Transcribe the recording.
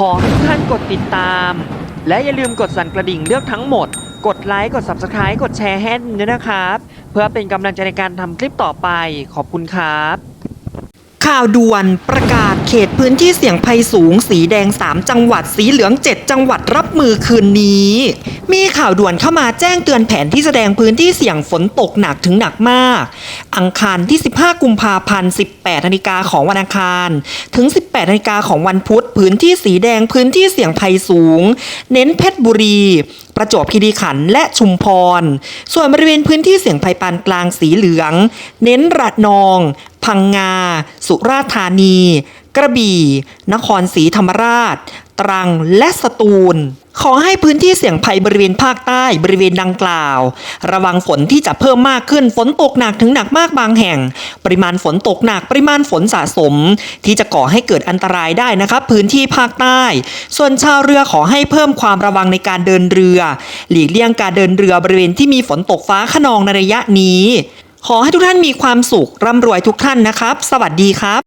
ขอให้ทุกท่านกดติดตาม และอย่าลืมกดสั่นกระดิ่งเลือกทั้งหมด กดไลค์กด Subscribe กดแชร์ให้ด้วยนะครับ เพื่อเป็นกำลังใจในการทำคลิปต่อไปขอบคุณครับ ข่าวด่วนประกาศเขตพื้นที่เสี่ยงภัยสูง สีแดง 3 จังหวัด สีเหลือง 7 จังหวัดรับมือคืนนี้ มีข่าวด่วนเข้ามาแจ้งเตือนแผนที่แสดงพื้นที่เสี่ยงฝนตกหนักถึงหนักมาก อังคารที่ 15 กุมภาพันธ์ 18นาฬิกาของวันอังคาร ถึง 18นาฬิกาของวันพุธ พื้นที่สีแดงพื้นที่เสี่ยงภัยสูง เน้นเพชรบุรี ประจวบคีรีขันธ์และชุมพร ส่วนบริเวณพื้นที่เสี่ยงภัยปานกลางสีเหลือง เน้นระนอง พังงา สุราษฎร์ธานี กระบี่ นครศรีธรรมราช ตรัง และสตูล ขอให้พื้นที่เสี่ยงภัยบริเวณภาคใต้บริเวณดังกล่าว ระวังฝนที่จะเพิ่มมากขึ้นฝนตกหนักถึงหนักมากบางแห่ง ปริมาณฝนตกหนักปริมาณฝนสะสม ที่จะก่อให้เกิดอันตรายได้นะครับ พื้นที่ภาคใต้ ส่วนชาวเรือขอให้เพิ่มความระวังในการเดินเรือ หลีกเลี่ยงการเดินเรือบริเวณที่มีฝนตกฟ้าขนองในระยะนี้ ขอให้ทุกท่านมีความสุขร่ำรวยทุกท่านนะครับ สวัสดีครับ